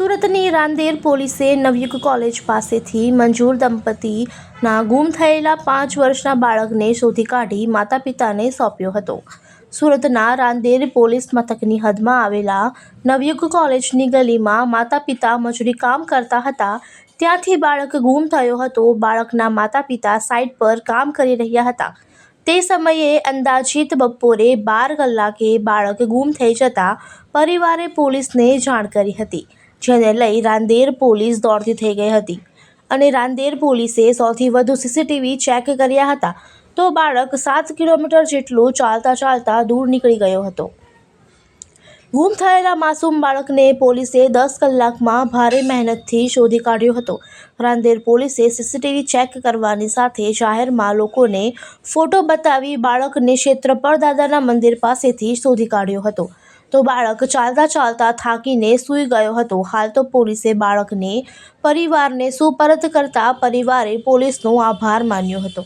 સુરતની રાંદેર પોલીસે નવયુગ કોલેજ પાસેથી મંજૂર દંપતીના ગુમ થયેલા પાંચ વર્ષના બાળકને શોધી કાઢી માતા પિતાને સોંપ્યો હતો. સુરતના રાંદેર પોલીસ મથકની હદમાં આવેલા નવયુગ કોલેજની ગલીમાં માતા પિતા મજૂરી કામ કરતા હતા. ત્યાંથી બાળક ગુમ થયો હતો. બાળકના માતા પિતા સાઇટ પર કામ કરી રહ્યા હતા. તે સમયે અંદાજિત બપોરે બાર કલાકે બાળક ગુમ થઈ જતા પરિવારે પોલીસને જાણ કરી હતી. જેને લઈ રાંદેર પોલીસ દોડતી થઈ ગઈ હતી. અને રાંદેર પોલીસે સૌથી વધુ સીસીટીવી ચેક કર્યા હતા તો બાળક સાત કિલોમીટર જેટલું ચાલતા ચાલતા દૂર નીકળી ગયો હતો. ગુમ થયેલા માસૂમ બાળકને પોલીસે દસ કલાકમાં ભારે મહેનતથી શોધી કાઢ્યો હતો. રાંદેર પોલીસે સીસીટીવી ચેક કરવાની સાથે જાહેરમાં લોકોને ફોટો બતાવી બાળકને ક્ષેત્રપળ દાદાના મંદિર પાસેથી શોધી કાઢ્યો હતો. તો બાળક ચાલતા ચાલતા થાકીને સૂઈ ગયો હતો. હાલ તો પોલીસે બાળકને પરિવારને સુપરત કરતા પરિવારે પોલીસનો આભાર માન્યો હતો.